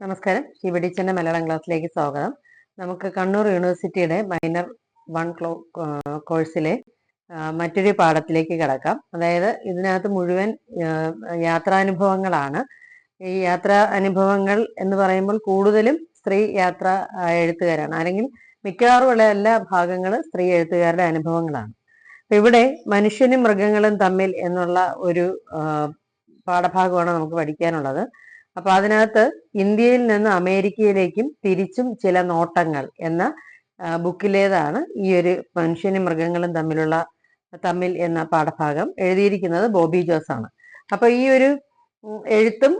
നമസ്കാരം. ശിവടിച്ചന്റെ മലയാളം ക്ലാസ്സിലേക്ക് സ്വാഗതം. നമുക്ക് കണ്ണൂർ യൂണിവേഴ്സിറ്റിയുടെ മൈനർ വൺ ക്ലോ കോഴ്സിലെ മറ്റൊരു പാഠത്തിലേക്ക് കിടക്കാം. അതായത് ഇതിനകത്ത് മുഴുവൻ യാത്രാനുഭവങ്ങളാണ്. ഈ യാത്രാ അനുഭവങ്ങൾ എന്ന് പറയുമ്പോൾ കൂടുതലും സ്ത്രീ യാത്ര എഴുത്തുകാരാണ്. അല്ലെങ്കിൽ മിക്കവാറും ഉള്ള എല്ലാ ഭാഗങ്ങളും സ്ത്രീ എഴുത്തുകാരുടെ അനുഭവങ്ങളാണ്. ഇവിടെ മനുഷ്യനും മൃഗങ്ങളും തമ്മിൽ എന്നുള്ള ഒരു പാഠഭാഗമാണ് നമുക്ക് പഠിക്കാനുള്ളത്. അപ്പൊ അതിനകത്ത് ഇന്ത്യയിൽ നിന്ന് അമേരിക്കയിലേക്കും തിരിച്ചും ചില നോട്ടങ്ങൾ എന്ന ബുക്കിലേതാണ് ഈ ഒരു മനുഷ്യനും മൃഗങ്ങളും തമ്മിലുള്ള തമ്മിൽ എന്ന പാഠഭാഗം എഴുതിയിരിക്കുന്നത് ബോബി ജോസ് ആണ് അപ്പൊ ഈ ഒരു എഴുത്തും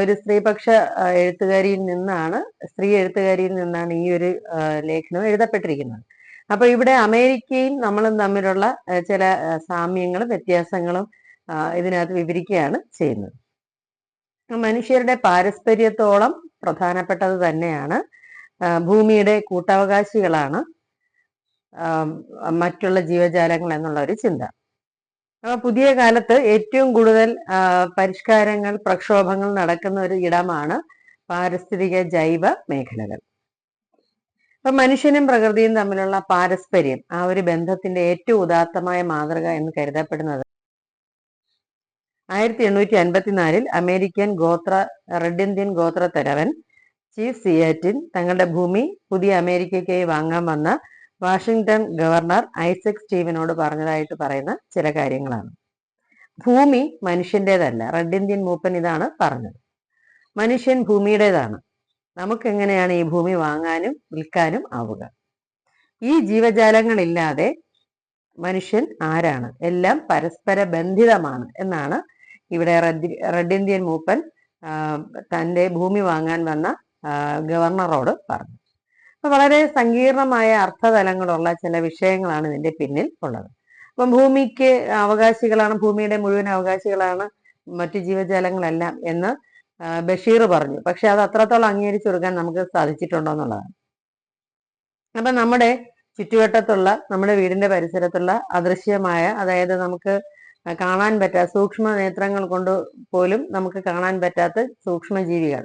ഒരു സ്ത്രീപക്ഷ എഴുത്തുകാരിയിൽ നിന്നാണ് സ്ത്രീ എഴുത്തുകാരിയിൽ നിന്നാണ് ഈ ഒരു ലേഖനം എഴുതപ്പെട്ടിരിക്കുന്നത്. അപ്പൊ ഇവിടെ അമേരിക്കയും നമ്മളും തമ്മിലുള്ള ചില സാമ്യങ്ങളും വ്യത്യാസങ്ങളും ഇതിനകത്ത് വിവരിക്കുകയാണ് ചെയ്യുന്നത്. മനുഷ്യരുടെ പാരസ്പര്യത്തോളം പ്രധാനപ്പെട്ടത് തന്നെയാണ്. ഭൂമിയുടെ കൂട്ടവകാശികളാണ് മറ്റുള്ള ജീവജാലങ്ങൾ എന്നുള്ള ഒരു ചിന്ത. അപ്പൊ പുതിയ കാലത്ത് ഏറ്റവും കൂടുതൽ പരിഷ്കാരങ്ങൾ പ്രക്ഷോഭങ്ങൾ നടക്കുന്ന ഒരു ഇടമാണ് പാരിസ്ഥിതിക ജൈവ മേഖലകൾ. അപ്പൊ മനുഷ്യനും പ്രകൃതിയും തമ്മിലുള്ള പാരസ്പര്യം ആ ഒരു ബന്ധത്തിന്റെ ഏറ്റവും ഉദാത്തമായ മാതൃക എന്ന് കരുതപ്പെടുന്നത് ആയിരത്തി എണ്ണൂറ്റി അൻപത്തിനാലിൽ അമേരിക്കൻ ഗോത്ര റെഡ് ഇന്ത്യൻ ഗോത്ര തലവൻ ചീഫ് സിയാറ്റിൻ തങ്ങളുടെ ഭൂമി പുതിയ അമേരിക്കയ്ക്കായി വാങ്ങാൻ വന്ന വാഷിങ്ടൺ ഗവർണർ ഐസക് സ്റ്റീവനോട് പറഞ്ഞതായിട്ട് പറയുന്ന ചില കാര്യങ്ങളാണ്. ഭൂമി മനുഷ്യന്റേതല്ല റെഡ് ഇന്ത്യൻ മൂപ്പൻ ഇതാണ് പറഞ്ഞത്. മനുഷ്യൻ ഭൂമിയുടേതാണ്. നമുക്ക് എങ്ങനെയാണ് ഈ ഭൂമി വാങ്ങാനും വിൽക്കാനും ആവുക? ഈ ജീവജാലങ്ങളില്ലാതെ മനുഷ്യൻ ആരാണ്? എല്ലാം പരസ്പര ബന്ധിതമാണ് എന്നാണ് ഇവിടെ റെഡ് റെഡ് ഇന്ത്യൻ മൂപ്പൻ തന്റെ ഭൂമി വാങ്ങാൻ വന്ന ഗവർണറോട് പറഞ്ഞു. അപ്പൊ വളരെ സങ്കീർണമായ അർത്ഥതലങ്ങളുള്ള ചില വിഷയങ്ങളാണ് ഇതിന്റെ പിന്നിൽ ഉള്ളത്. അപ്പം ഭൂമിക്ക് അവകാശികളാണ് ഭൂമിയുടെ മുഴുവൻ അവകാശികളാണ് മറ്റു ജീവജാലങ്ങളെല്ലാം എന്ന് ബഷീർ പറഞ്ഞു. പക്ഷെ അത് അത്രത്തോളം അംഗീകരിച്ചു കൊടുക്കാൻ നമുക്ക് സാധിച്ചിട്ടുണ്ടോ എന്നുള്ളതാണ്. അപ്പൊ നമ്മുടെ ചുറ്റുവട്ടത്തുള്ള നമ്മുടെ വീടിന്റെ പരിസരത്തുള്ള അദൃശ്യമായ അതായത് നമുക്ക് കാണാൻ പറ്റാത്ത സൂക്ഷ്മ നേത്രങ്ങൾ കൊണ്ട് പോലും നമുക്ക് കാണാൻ പറ്റാത്ത സൂക്ഷ്മ ജീവികൾ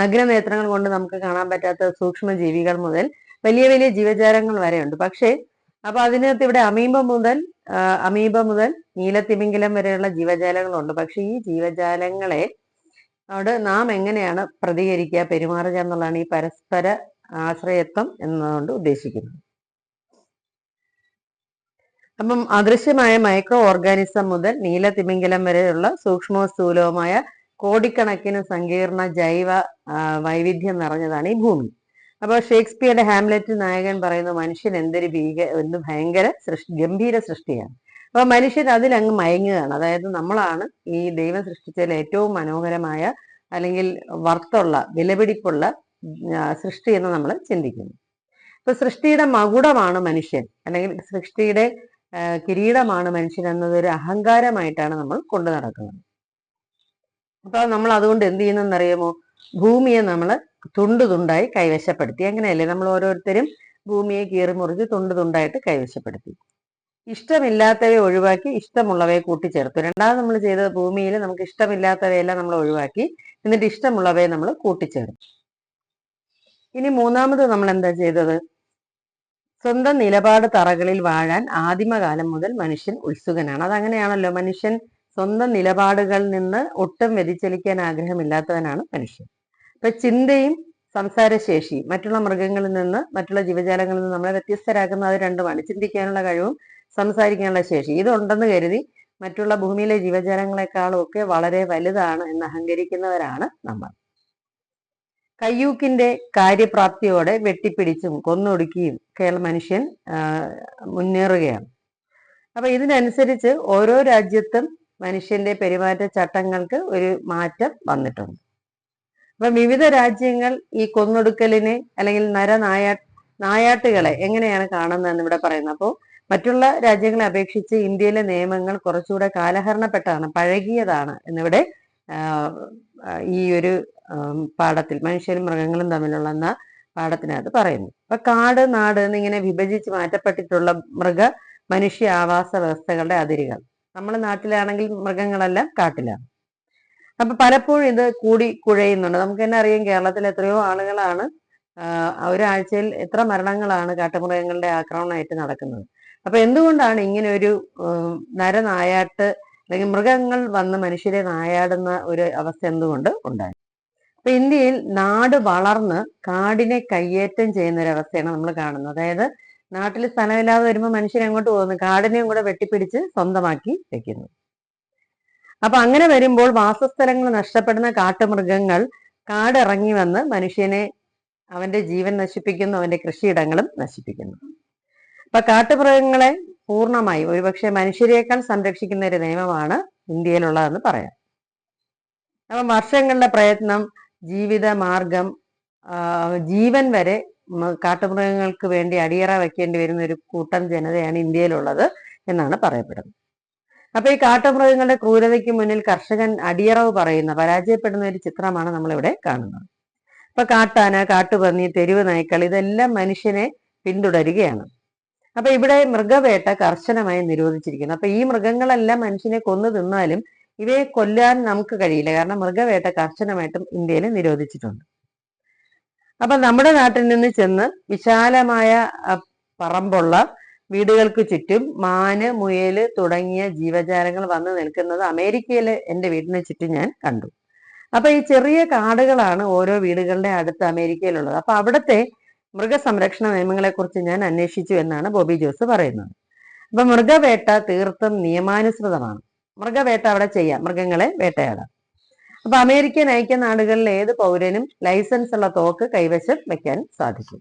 നഗ്ന നേത്രങ്ങൾ കൊണ്ട് നമുക്ക് കാണാൻ പറ്റാത്ത സൂക്ഷ്മ ജീവികൾ മുതൽ വലിയ വലിയ ജീവജാലങ്ങൾ വരെയുണ്ട്. പക്ഷേ അപ്പൊ അതിനകത്ത് ഇവിടെ അമീബ മുതൽ അമീബ മുതൽ നീലത്തിമിംഗലം വരെയുള്ള ജീവജാലങ്ങളുണ്ട്. പക്ഷെ ഈ ജീവജാലങ്ങളെ അവിടെ നാം എങ്ങനെയാണ് പ്രതികരിക്കുക പെരുമാറുക എന്നുള്ളതാണ് ഈ പരസ്പര ആശ്രയത്വം എന്നതുകൊണ്ട് ഉദ്ദേശിക്കുന്നത്. അപ്പം അദൃശ്യമായ മൈക്രോ ഓർഗാനിസം മുതൽ നീല തിമിംഗലം വരെയുള്ള സൂക്ഷ്മ സ്ഥൂലവുമായ കോടിക്കണക്കിന് സങ്കീർണ ജൈവ വൈവിധ്യം നിറഞ്ഞതാണ് ഈ ഭൂമി. അപ്പോൾ ഷേക്സ്പിയറുടെ ഹാംലെറ്റ് നായകൻ പറയുന്ന മനുഷ്യൻ എന്തൊരു ഭീക എന്ത് ഭയങ്കര സൃഷ്ടി ഗംഭീര സൃഷ്ടിയാണ്. അപ്പൊ മനുഷ്യൻ അതിലങ്ങ് മയങ്ങുകയാണ്. അതായത് നമ്മളാണ് ഈ ദൈവം സൃഷ്ടിച്ചതിൽ ഏറ്റവും മനോഹരമായ അല്ലെങ്കിൽ വർത്തുള്ള വിലപിടിപ്പുള്ള സൃഷ്ടി എന്ന് നമ്മൾ ചിന്തിക്കുന്നു. ഇപ്പൊ സൃഷ്ടിയുടെ മകുടമാണ് മനുഷ്യൻ. അല്ലെങ്കിൽ സൃഷ്ടിയുടെ കിരീടമാണ് മനുഷ്യൻ എന്നതൊരു അഹങ്കാരമായിട്ടാണ് നമ്മൾ കൊണ്ടു നടക്കുന്നത്. അപ്പൊ നമ്മൾ അതുകൊണ്ട് എന്ത് ചെയ്യുന്നെന്നറിയാമോ? ഭൂമിയെ നമ്മൾ തുണ്ട് തുണ്ടായി കൈവശപ്പെടുത്തി. അങ്ങനെയല്ലേ? നമ്മൾ ഓരോരുത്തരും ഭൂമിയെ കീറി മുറിച്ച് തുണ്ടു തുണ്ടായിട്ട് കൈവശപ്പെടുത്തി. ഇഷ്ടമില്ലാത്തവയെ ഒഴിവാക്കി ഇഷ്ടമുള്ളവയെ കൂട്ടിച്ചേർത്തു. രണ്ടാമത് നമ്മൾ ചെയ്തത് ഭൂമിയിൽ നമുക്ക് ഇഷ്ടമില്ലാത്തവയെല്ലാം നമ്മൾ ഒഴിവാക്കി. എന്നിട്ട് ഇഷ്ടമുള്ളവയെ നമ്മൾ കൂട്ടിച്ചേർത്തു. ഇനി മൂന്നാമത് നമ്മൾ എന്താ ചെയ്തത്? സ്വന്തം നിലപാട് തറകളിൽ വാഴാൻ ആദിമകാലം മുതൽ മനുഷ്യൻ ഉത്സുകനാണ്. അതങ്ങനെയാണല്ലോ. മനുഷ്യൻ സ്വന്തം നിലപാടുകളിൽ നിന്ന് ഒട്ടും വ്യതിചലിക്കാൻ ആഗ്രഹമില്ലാത്തവനാണ് മനുഷ്യൻ. ഇപ്പൊ ചിന്തയും സംസാരശേഷി മറ്റുള്ള മൃഗങ്ങളിൽ നിന്ന് മറ്റുള്ള ജീവജാലങ്ങളിൽ നിന്ന് നമ്മളെ വ്യത്യസ്തരാക്കുന്ന അത് രണ്ടുമാണ്. ചിന്തിക്കാനുള്ള കഴിവും സംസാരിക്കാനുള്ള ശേഷി ഇതുണ്ടെന്ന് കരുതി മറ്റുള്ള ഭൂമിയിലെ ജീവജാലങ്ങളെക്കാളും ഒക്കെ വളരെ വലുതാണ് എന്ന് അഹങ്കരിക്കുന്നവരാണ് നമ്മൾ. കയ്യൂക്കിന്റെ കാര്യപ്രാപ്തിയോടെ വെട്ടിപ്പിടിച്ചും കൊന്നൊടുക്കിയും കേരള മനുഷ്യൻ മുന്നേറുകയാണ്. അപ്പൊ ഇതിനനുസരിച്ച് ഓരോ രാജ്യത്തും മനുഷ്യന്റെ പെരുമാറ്റ ചട്ടങ്ങൾക്ക് ഒരു മാറ്റം വന്നിട്ടുണ്ട്. അപ്പൊ വിവിധ രാജ്യങ്ങൾ ഈ കൊന്നൊടുക്കലിനെ അല്ലെങ്കിൽ നരനായാ നായാട്ടുകളെ എങ്ങനെയാണ് കാണുന്നതെന്ന് ഇവിടെ പറയുന്നത് അപ്പോൾ മറ്റുള്ള രാജ്യങ്ങളെ അപേക്ഷിച്ച് ഇന്ത്യയിലെ നിയമങ്ങൾ കുറച്ചുകൂടെ കാലഹരണപ്പെട്ടതാണ് പഴകിയതാണ് എന്നിവിടെ ഈ ഒരു ആം, പാഠത്തിൽ മനുഷ്യരും മൃഗങ്ങളും തമ്മിലുള്ള എന്ന പാഠത്തിനകത്ത് പറയുന്നു. അപ്പൊ കാട് നാട് എന്നിങ്ങനെ വിഭജിച്ച് മാറ്റപ്പെട്ടിട്ടുള്ള മൃഗ മനുഷ്യ ആവാസ വ്യവസ്ഥകളുടെ അതിരുകൾ. നമ്മൾ നാട്ടിലാണെങ്കിൽ മൃഗങ്ങളെല്ലാം കാട്ടിലാണ്. അപ്പൊ പലപ്പോഴും ഇത് കൂടി കുഴയുന്നുണ്ട്. നമുക്ക് തന്നെ അറിയാം കേരളത്തിൽ എത്രയോ ആളുകളാണ് ഒരാഴ്ചയിൽ എത്ര മരണങ്ങളാണ് കാട്ടുമൃഗങ്ങളുടെ ആക്രമണമായിട്ട് നടക്കുന്നത്. അപ്പൊ എന്തുകൊണ്ടാണ് ഇങ്ങനെ ഒരു നരനായാട്ട് അല്ലെങ്കിൽ മൃഗങ്ങൾ വന്ന് മനുഷ്യരെ നായാടുന്ന ഒരു അവസ്ഥ എന്തുകൊണ്ട് ഉണ്ടായി? അപ്പൊ ഇന്ത്യയിൽ നാട് വളർന്ന് കാടിനെ കയ്യേറ്റം ചെയ്യുന്ന അവസ്ഥയാണ് നമ്മൾ കാണുന്നത്. അതായത് നാട്ടിൽ സ്ഥലമില്ലാതെ വരുമ്പോൾ മനുഷ്യൻ എങ്ങോട്ട് പോകുന്നു കാടിനെയും കൂടെ വെട്ടിപ്പിടിച്ച് സ്വന്തമാക്കി വെക്കുന്നു. അപ്പൊ അങ്ങനെ വരുമ്പോൾ വാസസ്ഥലങ്ങൾ നഷ്ടപ്പെടുന്ന കാട്ടുമൃഗങ്ങൾ കാടിറങ്ങി വന്ന് മനുഷ്യനെ അവന്റെ ജീവൻ നശിപ്പിക്കുന്നു അവന്റെ കൃഷിയിടങ്ങളും നശിപ്പിക്കുന്നു. അപ്പൊ കാട്ടുമൃഗങ്ങളെ പൂർണമായി ഒരുപക്ഷെ മനുഷ്യരെക്കാൾ സംരക്ഷിക്കുന്ന ഒരു നിയമമാണ് ഇന്ത്യയിലുള്ളതെന്ന് പറയാം. അപ്പം വർഷങ്ങളുടെ പ്രയത്നം ജീവിത മാർഗം ജീവൻ വരെ കാട്ടുമൃഗങ്ങൾക്ക് വേണ്ടി അടിയറ വെക്കേണ്ടി വരുന്ന ഒരു കൂട്ടം ജനതയാണ് ഇന്ത്യയിലുള്ളത് എന്നാണ് പറയപ്പെടുന്നത്. അപ്പൊ ഈ കാട്ടുമൃഗങ്ങളുടെ ക്രൂരതയ്ക്ക് മുന്നിൽ കർഷകൻ അടിയറവ് പറയുന്ന പരാജയപ്പെടുന്ന ഒരു ചിത്രമാണ് നമ്മളിവിടെ കാണുന്നത്. ഇപ്പൊ കാട്ടാന കാട്ടുപന്നി തെരുവ് നായ്ക്കൾ ഇതെല്ലാം മനുഷ്യനെ പിന്തുടരുകയാണ്. അപ്പൊ ഇവിടെ മൃഗവേട്ട കർശനമായി നിരോധിച്ചിരിക്കുന്നു. അപ്പൊ ഈ മൃഗങ്ങളെല്ലാം മനുഷ്യനെ കൊന്നു തിന്നാലും ഇവയെ കൊല്ലാൻ നമുക്ക് കഴിയില്ല. കാരണം മൃഗവേട്ട കർശനമായിട്ടും ഇന്ത്യയിൽ നിരോധിച്ചിട്ടുണ്ട്. അപ്പൊ നമ്മുടെ നാട്ടിൽ നിന്ന് ചെന്ന് വിശാലമായ പറമ്പുള്ള വീടുകൾക്ക് ചുറ്റും മാന് മുയൽ തുടങ്ങിയ ജീവജാലങ്ങൾ വന്നു നിൽക്കുന്നത് അമേരിക്കയിലെ എന്റെ വീടിന് ചുറ്റും ഞാൻ കണ്ടു. അപ്പൊ ഈ ചെറിയ കാടുകളാണ് ഓരോ വീടുകളുടെ അടുത്ത് അമേരിക്കയിലുള്ളത്. അപ്പൊ അവിടുത്തെ മൃഗസംരക്ഷണ നിയമങ്ങളെ കുറിച്ച് ഞാൻ അന്വേഷിച്ചു എന്നാണ് ബോബി ജോസ് പറയുന്നത്. അപ്പൊ മൃഗവേട്ട തീർത്തും നിയമാനുസൃതമാണ്. മൃഗവേട്ട അവിടെ ചെയ്യാം. മൃഗങ്ങളെ വേട്ടയാടാം. അപ്പൊ അമേരിക്കൻ ഐക്യനാടുകളിലെ ഏത് പൗരനും ലൈസൻസ് ഉള്ള തോക്ക് കൈവശം വെക്കാൻ സാധിക്കും.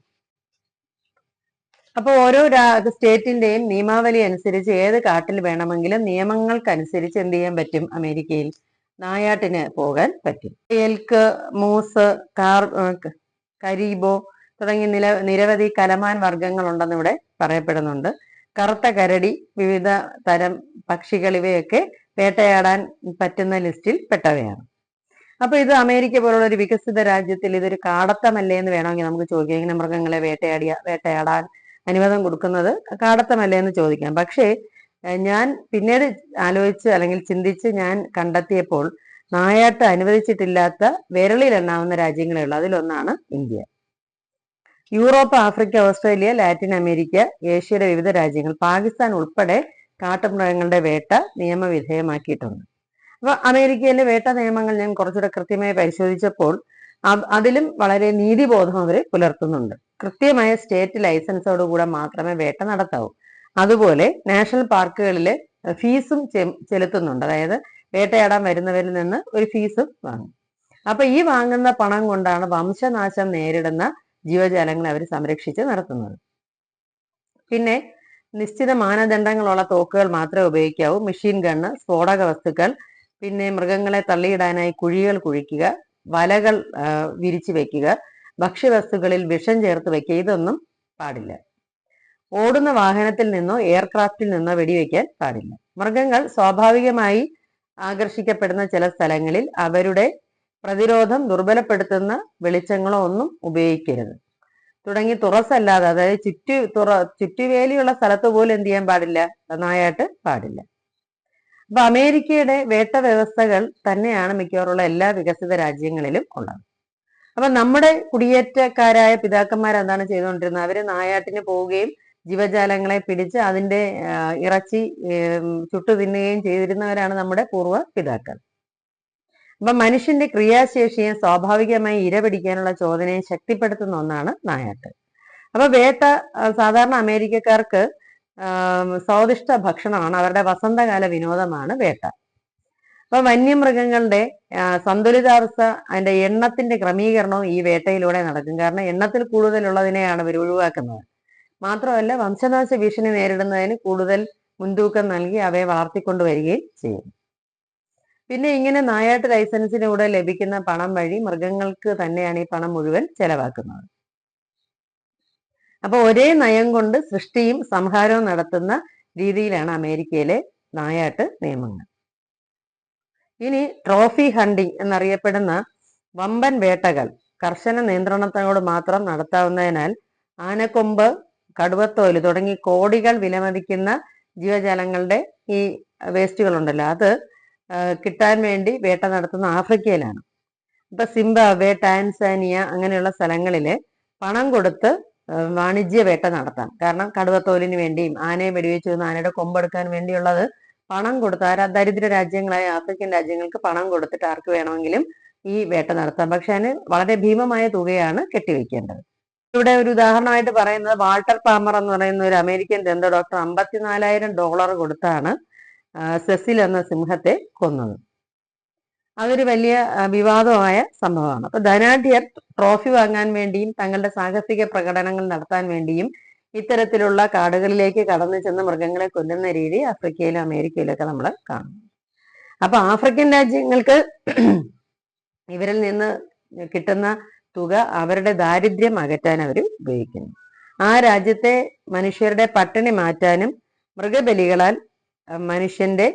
അപ്പൊ ഓരോ സ്റ്റേറ്റിന്റെയും നിയമാവലി അനുസരിച്ച് ഏത് കാട്ടിൽ വേണമെങ്കിലും നിയമങ്ങൾക്കനുസരിച്ച് എന്ത് ചെയ്യാൻ പറ്റും? അമേരിക്കയിൽ നായാട്ടിന് പോകാൻ പറ്റും. എൽക്ക് മൂസ് കാർ കരീബോ തുടങ്ങി നില നിരവധി കലമാൻ വർഗങ്ങൾ ഉണ്ടെന്ന് ഇവിടെ പറയപ്പെടുന്നുണ്ട്. കറുത്ത കരടി വിവിധ തരം പക്ഷികൾ ഇവയൊക്കെ വേട്ടയാടാൻ പറ്റുന്ന ലിസ്റ്റിൽ പെട്ടവയാണ്. അപ്പൊ ഇത് അമേരിക്ക പോലുള്ള ഒരു വികസിത രാജ്യത്തിൽ ഇതൊരു കാടത്തമല്ലേ എന്ന് വേണമെങ്കിൽ നമുക്ക് ചോദിക്കാം. ഇങ്ങനെ മൃഗങ്ങളെ വേട്ടയാടിയ വേട്ടയാടാൻ അനുവാദം കൊടുക്കുന്നത് കാടത്തമല്ലേ എന്ന് ചോദിക്കാം. പക്ഷേ ഞാൻ പിന്നീട് ആലോചിച്ച് അല്ലെങ്കിൽ ചിന്തിച്ച് ഞാൻ കണ്ടെത്തിയപ്പോൾ നായാട്ട് അനുവദിച്ചിട്ടില്ലാത്ത വിരളിലെണ്ണാവുന്ന രാജ്യങ്ങളേ ഉള്ളൂ. അതിലൊന്നാണ് India. Europe Africa Australia Latin America ഏഷ്യയുടെ വിവിധ രാജ്യങ്ങൾ പാകിസ്ഥാൻ ഉൾപ്പെടെ കാട്ടുമൃഗങ്ങളുടെ വേട്ട നിയമവിധേയമാക്കിയിട്ടുണ്ട്. അപ്പൊ അമേരിക്കയിലെ വേട്ട നിയമങ്ങൾ ഞാൻ കുറച്ചുകൂടെ കൃത്യമായി പരിശോധിച്ചപ്പോൾ അതിലും വളരെ നീതിബോധം അവർ പുലർത്തുന്നുണ്ട്. കൃത്യമായ സ്റ്റേറ്റ് ലൈസൻസോടുകൂടെ മാത്രമേ വേട്ട നടത്താവൂ. അതുപോലെ നാഷണൽ പാർക്കുകളിലെ ഫീസും ചെലുത്തുന്നുണ്ട്. അതായത് വേട്ടയാടാൻ വരുന്നവരിൽ നിന്ന് ഒരു ഫീസും വാങ്ങും. അപ്പൊ ഈ വാങ്ങുന്ന പണം കൊണ്ടാണ് വംശനാശം നേരിടുന്ന ജീവജാലങ്ങളെ അവർ സംരക്ഷിച്ച് നടത്തുന്നത്. പിന്നെ നിശ്ചിത മാനദണ്ഡങ്ങളുള്ള തോക്കുകൾ മാത്രമേ ഉപയോഗിക്കാവൂ. മെഷീൻ ഗണ്ണ് സ്ഫോടക വസ്തുക്കൾ പിന്നെ മൃഗങ്ങളെ തള്ളിയിടാനായി കുഴികൾ കുഴിക്കുക വലകൾ വിരിച്ചു വെക്കുക ഭക്ഷ്യവസ്തുക്കളിൽ വിഷം ചേർത്ത് വെക്കുക. ഇതൊന്നും പാടില്ല. ഓടുന്ന വാഹനത്തിൽ നിന്നോ എയർക്രാഫ്റ്റിൽ നിന്നോ വെടിവെക്കാൻ പാടില്ല. മൃഗങ്ങൾ സ്വാഭാവികമായി ആകർഷിക്കപ്പെടുന്ന ചില സ്ഥലങ്ങളിൽ അവരുടെ പ്രതിരോധം ദുർബലപ്പെടുത്തുന്ന വെളിച്ചങ്ങളോ ഒന്നും ഉപയോഗിക്കരുത്. തുടങ്ങി തുറസല്ലാതെ അതായത് ചുറ്റു തുറ ചുറ്റുവേലിയുള്ള സ്ഥലത്ത് പോലും എന്ത് ചെയ്യാൻ പാടില്ല. നന്നായിട്ട് പാടില്ല. അപ്പൊ അമേരിക്കയുടെ വേട്ട വ്യവസ്ഥകൾ തന്നെയാണ് മിക്കവാറുള്ള എല്ലാ വികസിത രാജ്യങ്ങളിലും ഉള്ളത്. അപ്പൊ നമ്മുടെ കുടിയേറ്റക്കാരായ പിതാക്കന്മാർ എന്താണ് ചെയ്തുകൊണ്ടിരുന്നത്? അവർ നായാട്ടിന് പോവുകയും ജീവജാലങ്ങളെ പിടിച്ച് അതിന്റെ ഇറച്ചി ചുട്ടു തിന്നുകയും ചെയ്തിരുന്നവരാണ് നമ്മുടെ പൂർവ പിതാക്കൾ. അപ്പൊ മനുഷ്യന്റെ ക്രിയാശേഷിയെ സ്വാഭാവികമായി ഇരപിടിക്കാനുള്ള ചോദനയെ ശക്തിപ്പെടുത്തുന്ന ഒന്നാണ് നായാട്ട്. അപ്പൊ വേട്ട സാധാരണ അമേരിക്കക്കാർക്ക് സ്വാദിഷ്ട ഭക്ഷണമാണ് അവരുടെ വസന്തകാല വിനോദമാണ് വേട്ട. അപ്പൊ വന്യമൃഗങ്ങളുടെ സന്തുലിതാവസ്ഥ അതിന്റെ എണ്ണത്തിന്റെ ക്രമീകരണവും ഈ വേട്ടയിലൂടെ നടക്കും. കാരണം എണ്ണത്തിൽ കൂടുതലുള്ളതിനെയാണ് ഇവർ ഒഴിവാക്കുന്നത്. മാത്രമല്ല വംശനാശ ഭീഷണി നേരിടുന്നതിന് കൂടുതൽ മുൻതൂക്കം നൽകി അവയെ വളർത്തിക്കൊണ്ടുവരികയും ചെയ്യും. പിന്നെ ഇങ്ങനെ നായാട്ട് ലൈസൻസിലൂടെ ലഭിക്കുന്ന പണം വഴി മൃഗങ്ങൾക്ക് തന്നെയാണ് ഈ പണം മുഴുവൻ ചെലവാക്കുന്നത്. അപ്പൊ ഒരേ നയം കൊണ്ട് സൃഷ്ടിയും സംഹാരവും നടത്തുന്ന രീതിയിലാണ് അമേരിക്കയിലെ നായാട്ട് നിയമങ്ങൾ. ഇനി ട്രോഫി ഹണ്ടിങ് എന്നറിയപ്പെടുന്ന വമ്പൻ വേട്ടകൾ കർശന നിയന്ത്രണത്തോട് മാത്രം നടത്താവുന്നതിനാൽ ആനക്കൊമ്പ് കടുവത്തോൽ തുടങ്ങി കോടികൾ വിലമതിക്കുന്ന ജീവജാലങ്ങളുടെ ഈ വേസ്റ്റുകളുണ്ടല്ലോ. അത് കിട്ടാൻ വേണ്ടി വേട്ട നടത്തുന്ന ആഫ്രിക്കയിലാണ്. ഇപ്പൊ സിംബാബ്വെ ടാൻസാനിയ അങ്ങനെയുള്ള സ്ഥലങ്ങളിൽ പണം കൊടുത്ത് വാണിജ്യ വേട്ട നടത്താം കാരണം കടുവത്തോലിന് വേണ്ടിയും ആനയെ വെടിവെച്ച് ആനയുടെ കൊമ്പെടുക്കാൻ വേണ്ടിയുള്ളത് പണം കൊടുത്ത് ആ ദരിദ്ര രാജ്യങ്ങളായ ആഫ്രിക്കൻ രാജ്യങ്ങൾക്ക് പണം കൊടുത്തിട്ട് ആർക്ക് വേണമെങ്കിലും ഈ വേട്ട നടത്താം. പക്ഷെ അതിന് വളരെ ഭീമമായ തുകയാണ് കെട്ടിവെക്കേണ്ടത്. ഇവിടെ ഒരു ഉദാഹരണമായിട്ട് പറയുന്നത് വാൾട്ടർ പാമർ എന്ന് പറയുന്ന ഒരു അമേരിക്കൻ ദന്ത ഡോക്ടർ അമ്പത്തിനാലായിരം ഡോളർ കൊടുത്താണ് സെസിൽ എന്ന സിംഹത്തെ കൊന്നത്. അതൊരു വലിയ വിവാദമായ സംഭവമാണ്. അപ്പൊ ധനാഢ്യർ ട്രോഫി വാങ്ങാൻ വേണ്ടിയും തങ്ങളുടെ സാഹസിക പ്രകടനങ്ങൾ നടത്താൻ വേണ്ടിയും ഇത്തരത്തിലുള്ള കാടുകളിലേക്ക് കടന്നു ചെന്ന് മൃഗങ്ങളെ കൊല്ലുന്ന രീതി ആഫ്രിക്കയിലും അമേരിക്കയിലും ഒക്കെ നമ്മൾ കാണും. അപ്പൊ ആഫ്രിക്കൻ രാജ്യങ്ങൾക്ക് ഇവരിൽ നിന്ന് കിട്ടുന്ന തുക അവരുടെ ദാരിദ്ര്യം അകറ്റാൻ അവർ ഉപയോഗിക്കുന്നു. ആ രാജ്യത്തെ മനുഷ്യരുടെ പട്ടിണി മാറ്റാനും മൃഗബലികളാൽ മനുഷ്യന്റെ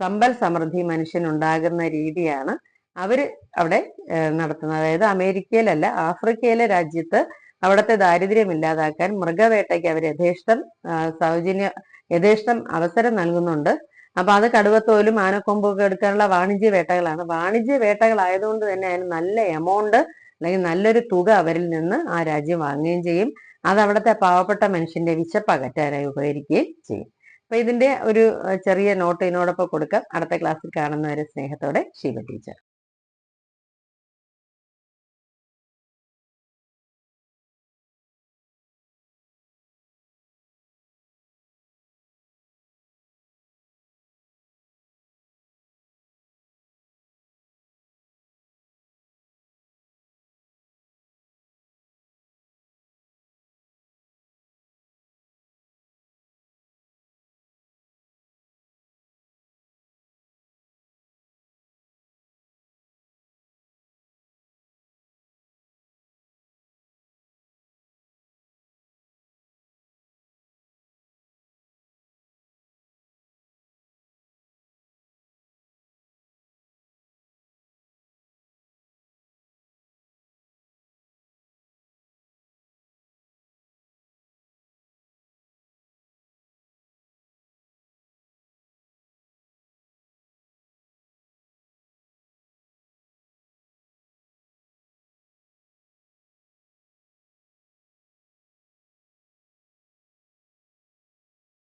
സമ്പൽ സമൃദ്ധി മനുഷ്യൻ ഉണ്ടാകുന്ന രീതിയാണ് അവർ അവിടെ നടത്തുന്നത്. അതായത് അമേരിക്കയിലല്ല ആഫ്രിക്കയിലെ രാജ്യത്ത് അവിടുത്തെ ദാരിദ്ര്യം ഇല്ലാതാക്കാൻ മൃഗവേട്ടയ്ക്ക് അവർ യഥേഷ്ടം സൗജന്യ യഥേഷ്ടം അവസരം നൽകുന്നുണ്ട്. അപ്പൊ അത് കടുവത്തോലും ആനക്കൊമ്പൊക്കെ എടുക്കാനുള്ള വാണിജ്യ വേട്ടകളാണ്. വാണിജ്യ വേട്ടകളായതുകൊണ്ട് തന്നെ അതിന് നല്ല എമൗണ്ട് അല്ലെങ്കിൽ നല്ലൊരു തുക അവരിൽ നിന്ന് ആ രാജ്യം വാങ്ങുകയും ചെയ്യും. അത് അവിടുത്തെ പാവപ്പെട്ട മനുഷ്യന്റെ വിശപ്പ് അകറ്റാനായി ഉപകരിക്കുകയും ചെയ്യും. അപ്പൊ ഇതിന്റെ ഒരു ചെറിയ നോട്ട് ഇതിനോടൊപ്പം കൊടുക്കാം. അടുത്ത ക്ലാസ്സിൽ കാണുന്നവരെ സ്നേഹത്തോടെ ശീല ടീച്ചർ.